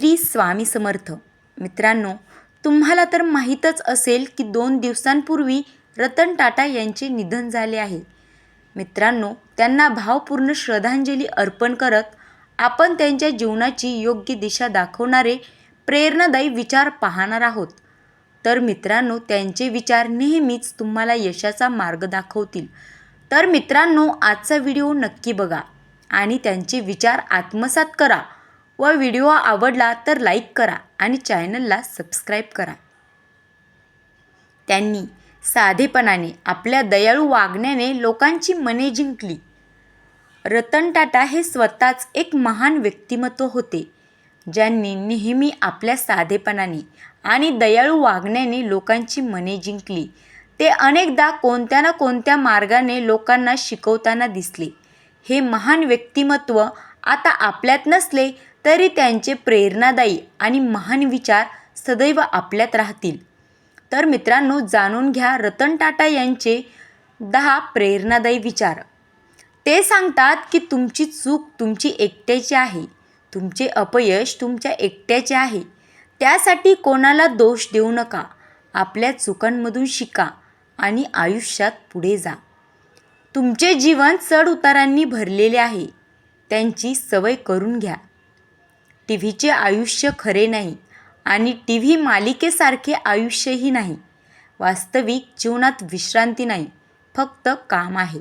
श्री स्वामी समर्थ. मित्रांनो तुम्हाला तर माहीतच असेल की दोन दिवसांपूर्वी रतन टाटा यांचे निधन झाले आहे. मित्रांनो त्यांना भावपूर्ण श्रद्धांजली अर्पण करत आपण त्यांच्या जीवनाची योग्य दिशा दाखवणारे प्रेरणादायी विचार पाहणार आहोत. तर मित्रांनो त्यांचे विचार नेहमीच तुम्हाला यशाचा मार्ग दाखवतील. तर मित्रांनो आजचा व्हिडिओ नक्की बघा आणि त्यांचे विचार आत्मसात करा. व व्हिडिओ आवडला तर लाईक करा आणि चॅनलला सबस्क्राईब करा. त्यांनी साधेपणाने आपल्या दयाळू वागण्याने लोकांची मने जिंकली. रतन टाटा हे स्वतःच एक महान व्यक्तिमत्व होते ज्यांनी नेहमी आपल्या साधेपणाने आणि दयाळू वागण्याने लोकांची मने जिंकली. ते अनेकदा कोणत्या ना कोणत्या मार्गाने लोकांना शिकवताना दिसले. हे महान व्यक्तिमत्व आता आपल्यात नसले तरी त्यांचे प्रेरणादायी आणि महान विचार सदैव आपल्यात राहतील. तर मित्रांनो जाणून घ्या रतन टाटा यांचे दहा प्रेरणादायी विचार. ते सांगतात की तुमची चूक तुमची एकट्याची आहे. तुमचे अपयश तुमच्या एकट्याचे आहे. त्यासाठी कोणाला दोष देऊ नका. आपल्या चुकांमधून शिका आणि आयुष्यात पुढे जा. तुमचे जीवन चढउतारांनी भरलेले आहे. त्यांची सवय करून घ्या. टी व्हीचे आयुष्य खरे नाही आणि टी व्ही मालिकेसारखे आयुष्यही नाही. वास्तविक जीवनात विश्रांती नाही फक्त काम आहे.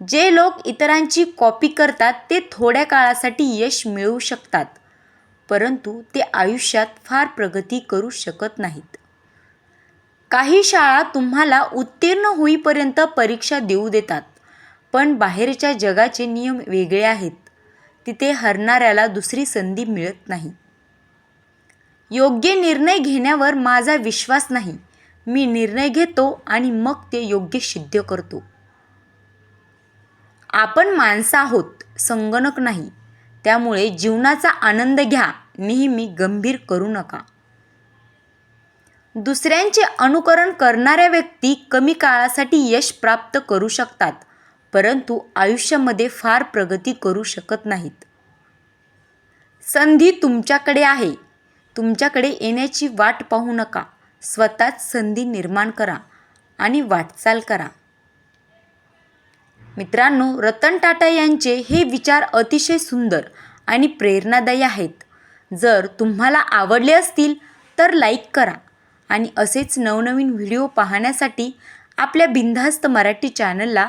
जे लोक इतरांची कॉपी करतात ते थोड्या काळासाठी यश मिळवू शकतात परंतु ते आयुष्यात फार प्रगती करू शकत नाहीत. काही शाळा तुम्हाला उत्तीर्ण होईपर्यंत परीक्षा देऊ देतात पण बाहेरच्या जगाचे नियम वेगळे आहेत. तिथे हरणाऱ्याला दुसरी संधी मिळत नाही. योग्य निर्णय घेण्यावर माझा विश्वास नाही. मी निर्णय घेतो आणि मग ते योग्य सिद्ध करतो. आपण माणसं आहोत संगणक नाही. त्यामुळे जीवनाचा आनंद घ्या नेहमी गंभीर करू नका. दुसऱ्यांचे अनुकरण करणाऱ्या व्यक्ती कमी काळासाठी यश प्राप्त करू शकतात. परंतु आयुष्यामध्ये फार प्रगती करू शकत नाहीत. संधी तुमच्याकडे आहे. तुमच्याकडे येण्याची वाट पाहू नका. स्वतःच संधी निर्माण करा आणि वाटचाल करा. मित्रांनो रतन टाटा यांचे हे विचार अतिशय सुंदर आणि प्रेरणादायी आहेत. जर तुम्हाला आवडले असतील तर लाईक करा आणि असेच नवनवीन व्हिडिओ पाहण्यासाठी आपल्या बिनधास्त मराठी चॅनलला